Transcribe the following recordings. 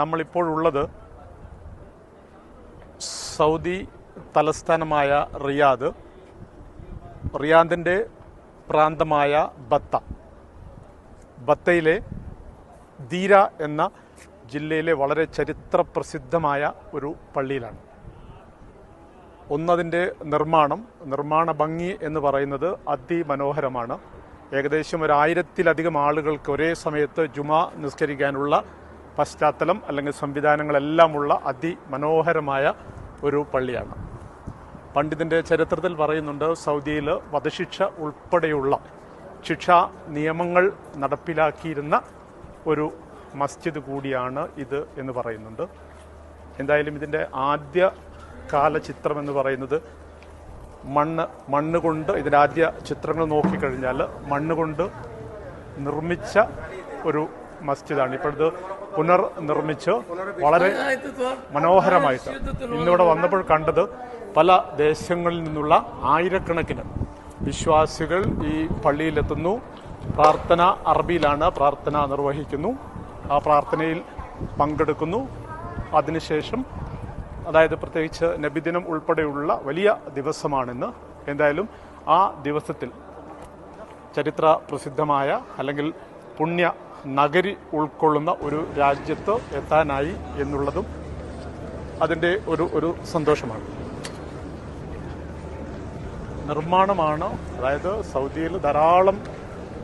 നമ്മളിപ്പോഴുള്ളത് Saudi തലസ്ഥാനമായ Riyadh റിയാദിന്റെ പ്രാന്തമായ ബത്ത. ബത്തയിലെ ദീര എന്ന ജില്ലയിലെ വളരെ ചരിത്ര പ്രസിദ്ധമായ ഒരു പള്ളിയിലാണ്. ഒന്നതിന്റെ നിർമ്മാണം നിർമ്മാണ ഭംഗി എന്ന് പറയുന്നത് അതിമനോഹരമാണ്. ഏകദേശം ഒരു ആയിരത്തിലധികം ആളുകൾക്ക് ഒരേ സമയത്ത് ജുമാ നിസ്കരിക്കാനുള്ള പശ്ചാത്തലം അല്ലെങ്കിൽ സംവിധാനങ്ങളെല്ലാമുള്ള അതിമനോഹരമായ ഒരു പള്ളിയാണ്. പണ്ഡിതിന്റെ ചരിത്രത്തിൽ പറയുന്നുണ്ട് സൗദിയിൽ വധശിക്ഷ ഉൾപ്പെടെയുള്ള ശിക്ഷാ നിയമങ്ങൾ നടപ്പിലാക്കിയിരുന്ന ഒരു മസ്ജിദ് കൂടിയാണ് ഇത് എന്ന് പറയുന്നുണ്ട്. എന്തായാലും ഇതിന്റെ ആദ്യ കാല ചിത്രം എന്ന് പറയുന്നത് മണ്ണ് മണ്ണ് കൊണ്ട് ഇതിന്റെ ആദ്യ ചിത്രങ്ങൾ നോക്കിക്കഴിഞ്ഞാൽ മണ്ണ് കൊണ്ട് നിർമ്മിച്ച ഒരു മസ്ജിദാണ്. ഇപ്പോഴത് പുനർനിർമ്മിച്ച്. വളരെ മനോഹരമായിട്ട്. ഇന്നിവിടെ വന്നപ്പോൾ കണ്ടത് പല ദേശങ്ങളിൽ നിന്നുള്ള ആയിരക്കണക്കിന് വിശ്വാസികൾ ഈ പള്ളിയിലെത്തുന്നു. പ്രാർത്ഥന അറബിയിലാണ് പ്രാർത്ഥന നിർവഹിക്കുന്നു. ആ പ്രാർത്ഥനയിൽ പങ്കെടുക്കുന്നു. അതിനുശേഷം അതായത് പ്രത്യേകിച്ച് നബിദിനം ഉൾപ്പെടെയുള്ള വലിയ ദിവസമാണിന്ന്. എന്തായാലും ആ ദിവസത്തിൽ ചരിത്ര പ്രസിദ്ധമായ അല്ലെങ്കിൽ പുണ്യ നഗരി ഉൾക്കൊള്ളുന്ന ഒരു രാജ്യത്ത് എത്താനായി എന്നുള്ളതും അതിന്റെ ഒരു ഒരു സന്തോഷമാണ്. നിർമ്മാണമാണ് അതായത് സൗദിയിൽ ധാരാളം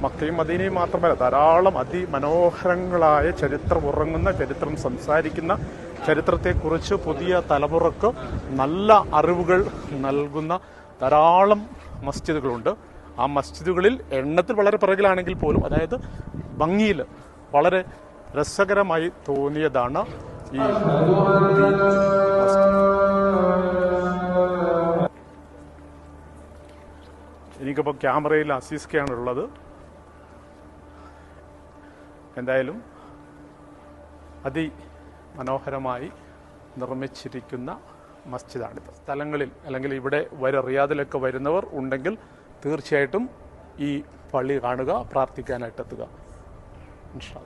മക്കയും മദീനയും മാത്രമല്ല ധാരാളം അതിമനോഹരങ്ങളായ ചരിത്രം ഉറങ്ങുന്ന ചരിത്രം സംസാരിക്കുന്ന ചരിത്രത്തെക്കുറിച്ച് പുതിയ തലമുറയ്ക്ക് നല്ല അറിവുകൾ നൽകുന്ന ധാരാളം മസ്ജിദുകളുണ്ട്. ആ മസ്ജിദുകളിൽ എണ്ണത്തിൽ വളരെ പിറകിലാണെങ്കിൽ പോലും അതായത് ഭംഗിയിൽ വളരെ രസകരമായി തോന്നിയതാണ് ഈ എനിക്കിപ്പോൾ ക്യാമറയിൽ അസീസ്കയാണ് ഉള്ളത്. എന്തായാലും അതി മനോഹരമായി നിർമ്മിച്ചിരിക്കുന്ന മസ്ജിദാണിത്. സ്ഥലങ്ങളിൽ അല്ലെങ്കിൽ ഇവിടെ വരെ റിയാദിലൊക്കെ വരുന്നവർ ഉണ്ടെങ്കിൽ തീർച്ചയായിട്ടും ഈ പള്ളി കാണുക പ്രാർത്ഥിക്കാനായിട്ട് എത്തുക Gartenschau